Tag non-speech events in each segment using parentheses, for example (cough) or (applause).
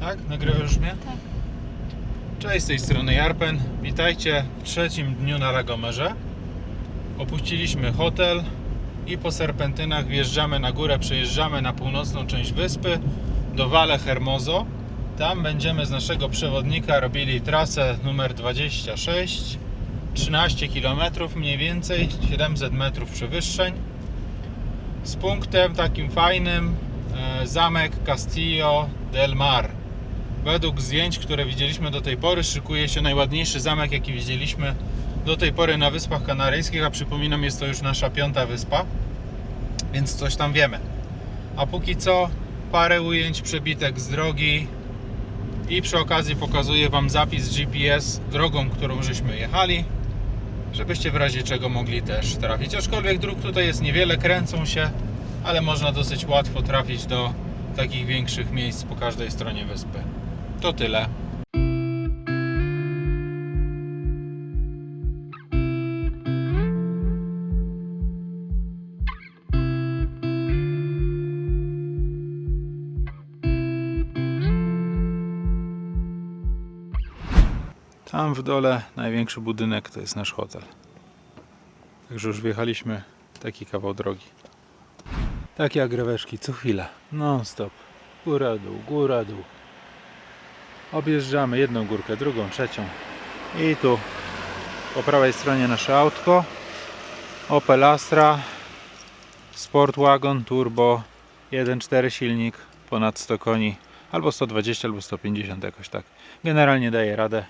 Tak? Nagrywasz mnie? Tak. Cześć, z tej strony Jarpen. Witajcie w trzecim dniu na Lagomerze. Opuściliśmy hotel i po serpentynach wjeżdżamy na górę, przejeżdżamy na północną część wyspy do Valle Hermoso. Tam będziemy z naszego przewodnika robili trasę numer 26, 13 km mniej więcej, 700 metrów przewyższeń. Z punktem takim fajnym e, zamek Castillo del Mar. Według zdjęć, które widzieliśmy do tej pory, szykuje się najładniejszy zamek, jaki widzieliśmy do tej pory na Wyspach Kanaryjskich, a przypominam, jest to już nasza piąta wyspa, więc coś tam wiemy. A póki co parę ujęć przebitek z drogi i przy okazji pokazuję Wam zapis GPS drogą, którą żeśmy jechali, żebyście w razie czego mogli też trafić. Aczkolwiek dróg tutaj jest niewiele, kręcą się, ale można dosyć łatwo trafić do takich większych miejsc po każdej stronie wyspy. To tyle. W dole największy budynek to jest nasz hotel. Także już wjechaliśmy taki kawał drogi. Takie agreweszki co chwila. Non stop. Góra dół, góra dół. Objeżdżamy jedną górkę, drugą, trzecią. I tu po prawej stronie nasze autko. Opel Astra Sport Wagon Turbo 1.4 silnik, ponad 100 koni, albo 120, albo 150 jakoś tak. Generalnie daje radę.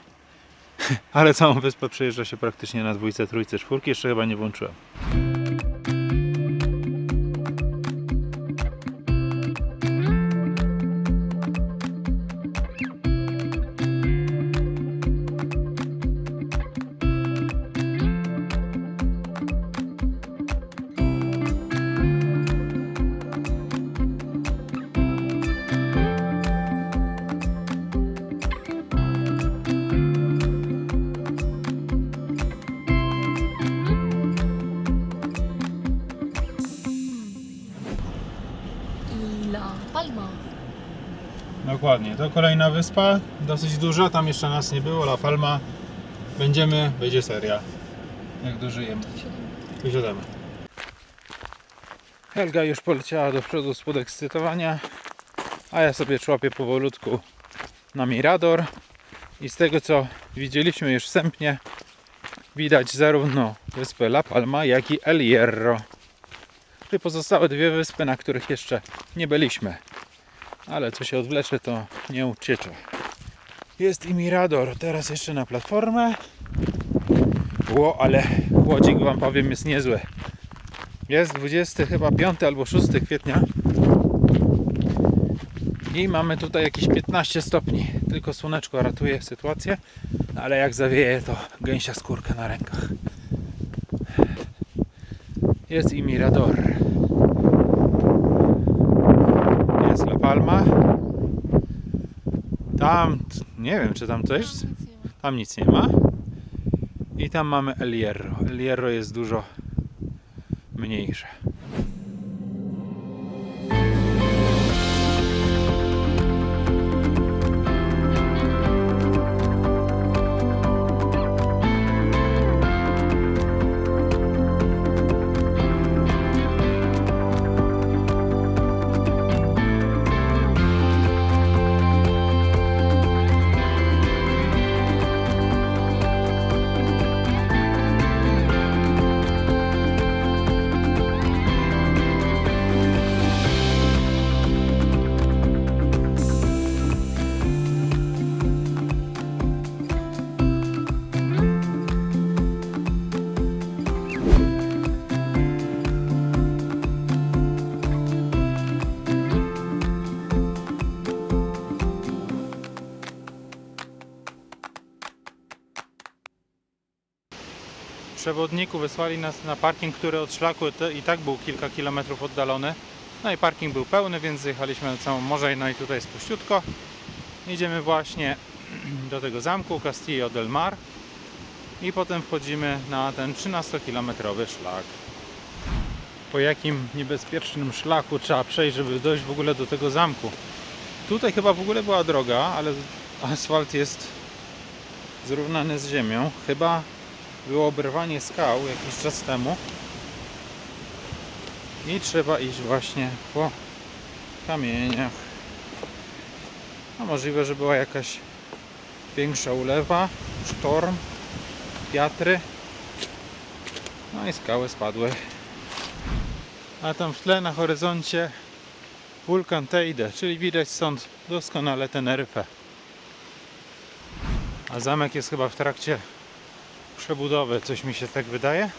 Ale całą wyspę przejeżdża się praktycznie na dwójce, trójce, czwórki. Jeszcze chyba nie włączyłem. Dokładnie, to kolejna wyspa, dosyć duża, tam jeszcze nas nie było, La Palma. Będziemy, będzie seria, jak dożyjemy. Wysiadamy. Helga już poleciała do przodu z podekscytowania, a ja sobie człapię powolutku na Mirador i z tego co widzieliśmy już wstępnie widać zarówno wyspę La Palma, jak i El Hierro. Czyli pozostałe dwie wyspy, na których jeszcze nie byliśmy ale co się odwlecze, to nie uciecze. Jest i Mirador, teraz jeszcze na platformę. Ło, ale łodzik wam powiem jest niezły. Jest 20 chyba 5 albo 6 kwietnia. I mamy tutaj jakieś 15 stopni. Tylko słoneczko ratuje sytuację, ale jak zawieje to gęsia skórka na rękach. Jest i Mirador. Jest La Palma. Tam, nie wiem czy tam coś, tam nic nie ma. I tam mamy El Hierro. El Hierro jest dużo mniejsze. Przewodniku wysłali nas na parking, który od szlaku i tak był kilka kilometrów oddalony. No i parking był pełny, więc zjechaliśmy na całą morze, no i tutaj jest puściutko. Idziemy właśnie (clears throat) do tego zamku Castillo del Mar. i potem wchodzimy na ten 13-kilometrowy szlak. Po jakim niebezpiecznym szlaku trzeba przejść, żeby dojść w ogóle do tego zamku. Tutaj chyba w ogóle była droga, ale asfalt jest zrównany z ziemią. Chyba było oberwanie skał jakiś czas temu. I trzeba iść właśnie po kamieniach. A możliwe, że była jakaś większa ulewa, sztorm, wiatry. No i skały spadły. A tam w tle na horyzoncie wulkan Teide, czyli widać stąd doskonale Teneryfę. A zamek jest chyba w trakcie przebudowy, coś mi się tak wydaje.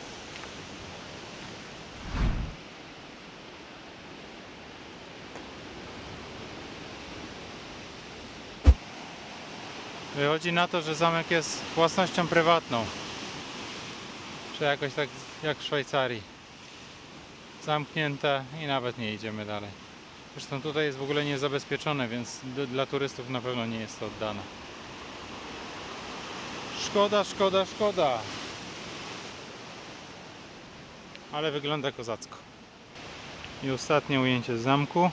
Wychodzi na to, że zamek jest własnością prywatną. Czy jakoś tak jak w Szwajcarii. Zamknięte i nawet nie idziemy dalej. Zresztą tutaj jest w ogóle niezabezpieczone, więc dla turystów na pewno nie jest to oddane. Szkoda, szkoda, szkoda. Ale wygląda kozacko. I ostatnie ujęcie z zamku.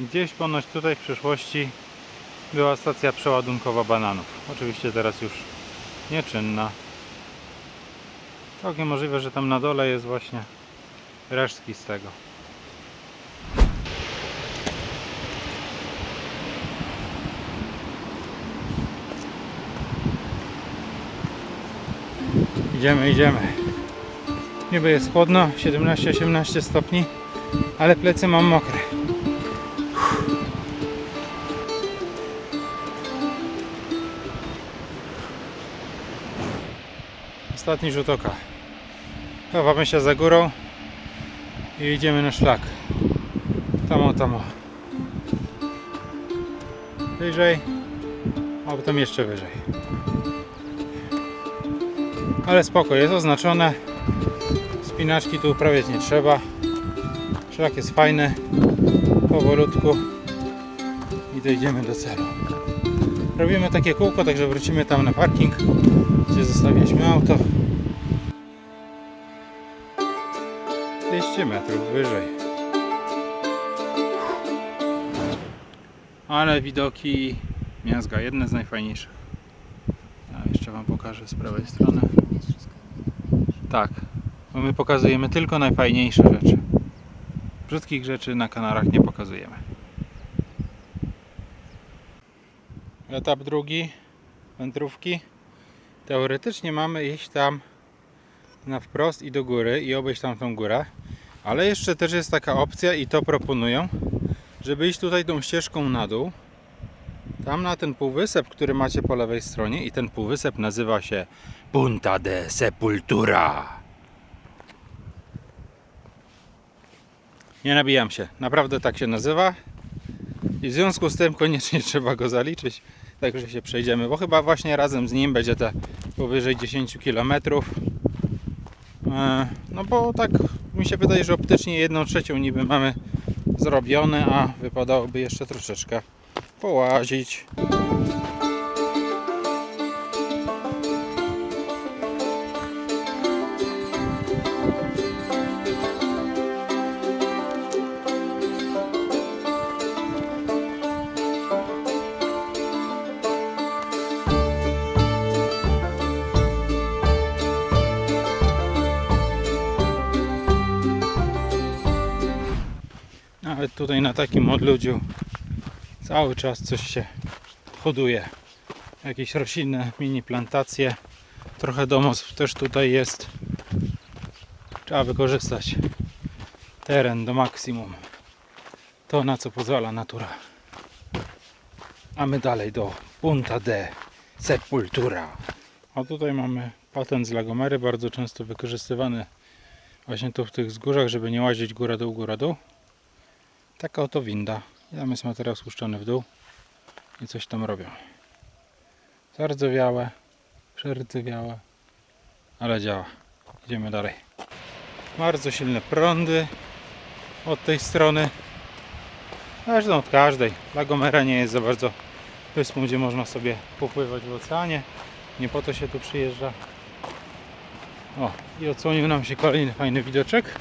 Gdzieś ponoć tutaj w przyszłości była stacja przeładunkowa bananów. Oczywiście teraz już nieczynna. Całkiem możliwe, że tam na dole jest właśnie resztki z tego. Idziemy, idziemy. Niby jest chłodno, 17-18 stopni, ale plecy mam mokre. Ostatni rzut oka. Chowamy się za górą i idziemy na szlak. Tam o, tam o. Wyżej, a potem jeszcze wyżej. Ale spoko, jest oznaczone. Spinaczki tu uprawiać nie trzeba. Szlak jest fajny. Powolutku i dojdziemy do celu. Robimy takie kółko, także wrócimy tam na parking, gdzie zostawiliśmy auto. 200 metrów wyżej. Ale widoki miazga, jedne z najfajniejszych. A jeszcze Wam pokażę z prawej strony. Tak, bo my pokazujemy tylko najfajniejsze rzeczy. Brzydkich rzeczy na kanarach nie pokazujemy. Etap drugi wędrówki. Teoretycznie mamy iść tam na wprost i do góry i obejść tam tą górę. Ale jeszcze też jest taka opcja i to proponują, żeby iść tutaj tą ścieżką na dół. Tam na ten półwysep, który macie po lewej stronie i ten półwysep nazywa się Punta de Sepultura. Nie nabijam się, naprawdę tak się nazywa. I w związku z tym koniecznie (laughs) trzeba go zaliczyć. Także się przejdziemy, bo chyba właśnie razem z nim będzie te powyżej 10 km. No bo tak mi się wydaje, że optycznie jedną trzecią niby mamy zrobione, a wypadałoby jeszcze troszeczkę połazić. Nawet tutaj na takim odludziu cały czas coś się hoduje. Jakieś roślinne mini plantacje. Trochę domostw też tutaj jest. Trzeba wykorzystać teren do maksimum. To na co pozwala natura. A my dalej do Punta de Sepultura. A tutaj mamy patent z Lagomery, bardzo często wykorzystywany właśnie tu w tych wzgórzach, żeby nie łazić góra dół, góra dół. Taka oto winda. Tam jest materiał spuszczony w dół i coś tam robią. Zardzewiałe, przerdzewiałe, ale działa. Idziemy dalej. Bardzo silne prądy od tej strony. Zresztą od każdej. La Gomera nie jest za bardzo wyspą, gdzie można sobie popływać w oceanie. Nie po to się tu przyjeżdża. O, i odsłonił nam się kolejny fajny widoczek.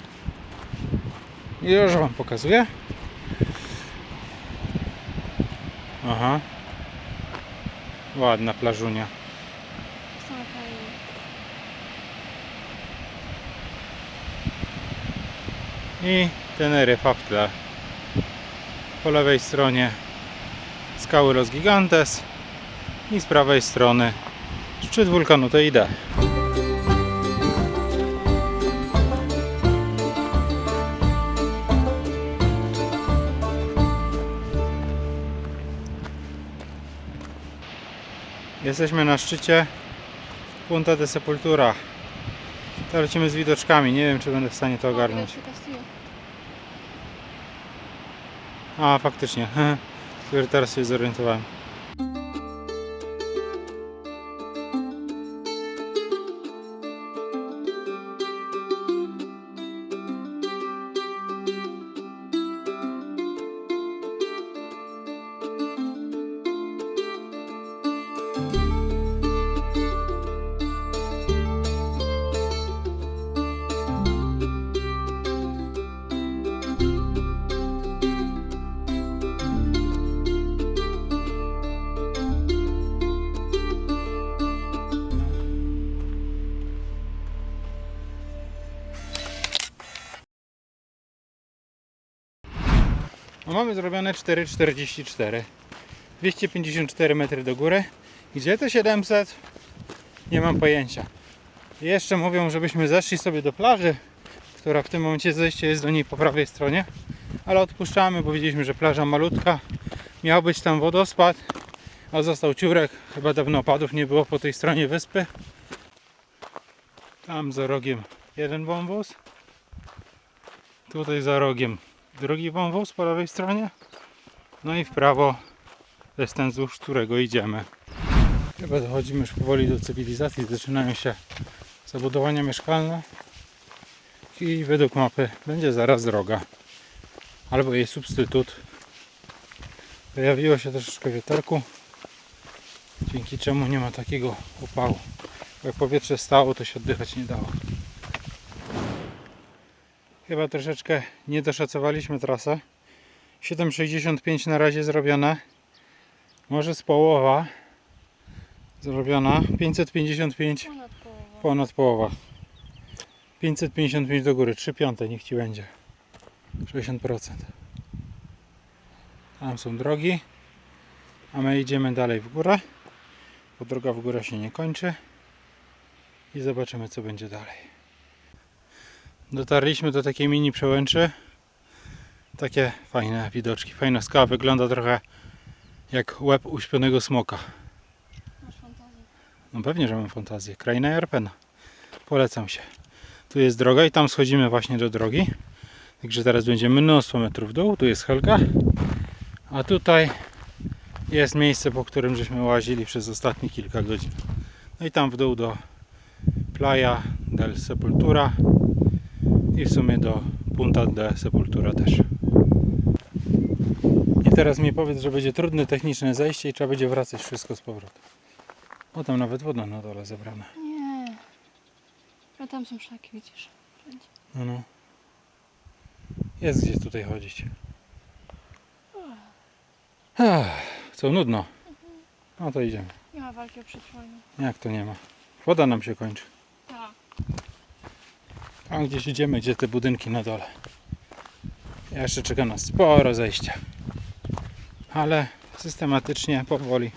I już Wam pokazuję. Aha. Ładna plażunia. I Teneryfa w tle. Po lewej stronie skały Los Gigantes i z prawej strony szczyt wulkanu Teide. Jesteśmy na szczycie Punta de Sepultura. To lecimy z widoczkami. Nie wiem, czy będę w stanie to ogarnąć. A, faktycznie. (laughs) Dopiero teraz się zorientowałem. Mamy zrobione 4,44. 254 metry do góry. Gdzie to 700? Nie mam pojęcia. Jeszcze mówią, żebyśmy zeszli sobie do plaży, która w tym momencie zejście jest do niej po prawej stronie. Ale odpuszczamy, bo widzieliśmy, że plaża malutka. Miał być tam wodospad, a został ciurek. Chyba dawno opadów nie było po tej stronie wyspy. Tam za rogiem jeden wąwóz. Tutaj za rogiem drugi wąwóz po lewej stronie. No i w prawo jest ten wzdłuż którego idziemy. Chyba dochodzimy już powoli do cywilizacji. Zaczynają się zabudowania mieszkalne. I według mapy będzie zaraz droga. Albo jej substytut. Pojawiło się troszeczkę wieterku. Dzięki czemu nie ma takiego upału. Jak powietrze stało, to się oddychać nie dało. Chyba troszeczkę nie doszacowaliśmy trasę. 7,65 na razie zrobione. Może z połowa zrobiona. 555 Ponad połowa. ponad połowa. 555 do góry, 3 piąte niech ci będzie. 60%. Tam są drogi. A my idziemy dalej w górę. Bo droga w górę się nie kończy. I zobaczymy co będzie dalej. Dotarliśmy do takiej mini przełęczy. Takie fajne widoczki. Fajna skała. Wygląda trochę jak łeb uśpionego smoka. Masz fantazję. No pewnie, że mam fantazję. Kraina Jarpena. Polecam się. Tu jest droga i tam schodzimy właśnie do drogi. Także teraz będzie mnóstwo metrów w dół. Tu jest Helga. A tutaj jest miejsce, po którym żeśmy łazili przez ostatnie kilka godzin. No i tam w dół do Playa del Sepultura i w sumie do Punta de Sepultura też. I teraz mi powiedz, że będzie trudne techniczne zejście i trzeba będzie wracać wszystko z powrotem. O, tam nawet woda na dole zebrana. Nie. A tam są szlaki, widzisz? Wszędzie. No, no. Jest gdzie tutaj chodzić. Ech, co, nudno? No to idziemy. Nie ma walki o przetrwanie. Jak to nie ma? Woda nam się kończy. Tak. Tam gdzieś idziemy, gdzie te budynki na dole. Jeszcze czeka nas sporo zejścia. Ale systematycznie, powoli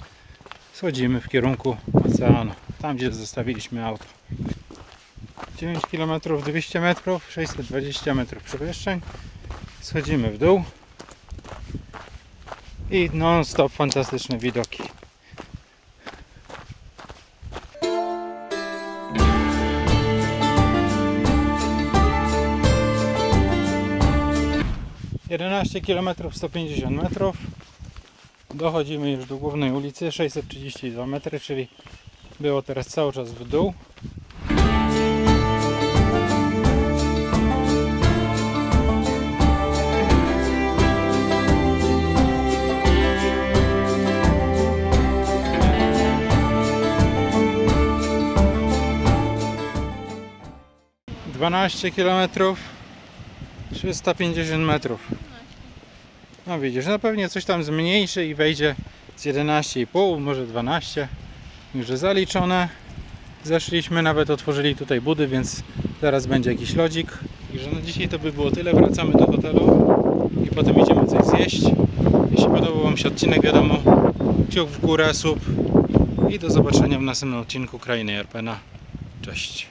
schodzimy w kierunku oceanu. Tam, gdzie zostawiliśmy auto. 9 km 200 metrów, 620 metrów przewyższeń. Schodzimy w dół. I non-stop fantastyczne widoki. 11 km 150 metrów dochodzimy już do głównej ulicy 632 metry czyli było teraz cały czas w dół Dwanaście kilometrów, trzysta pięćdziesiąt metrów. No widzisz, no pewnie coś tam zmniejszy i wejdzie z 11,5, może 12. Już zaliczone. Zeszliśmy, nawet otworzyli tutaj budy, więc zaraz będzie jakiś lodzik. Także na dzisiaj to by było tyle. Wracamy do hotelu i potem idziemy coś zjeść. Jeśli podobał Wam się odcinek, wiadomo, kciuk w górę, sub i do zobaczenia w następnym odcinku Krainy Jarpena. Cześć.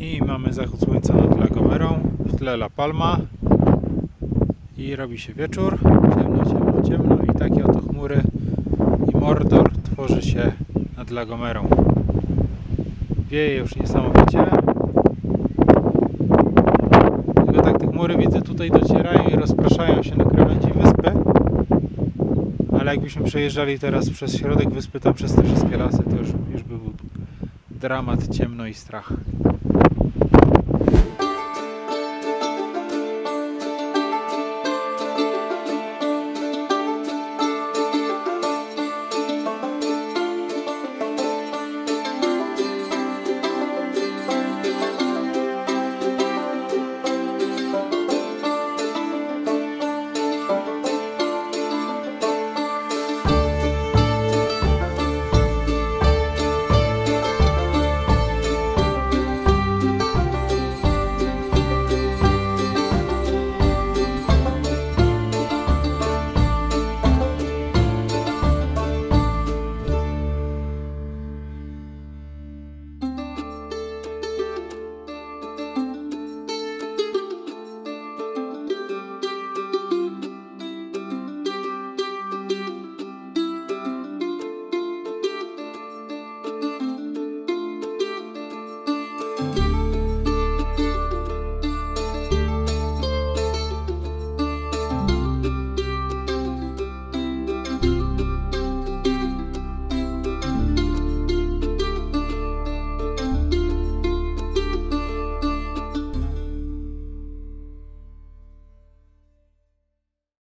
I mamy zachód słońca nad La Palma i robi się wieczór, ciemno, ciemno, ciemno i takie oto chmury i Mordor tworzy się nad Lagomerą. Wieje już niesamowicie. Tylko tak te chmury widzę tutaj docierają i rozpraszają się na krawędzi wyspy. Ale jakbyśmy przejeżdżali teraz przez środek wyspy, tam przez te wszystkie lasy, to już, już by był dramat, ciemno i strach.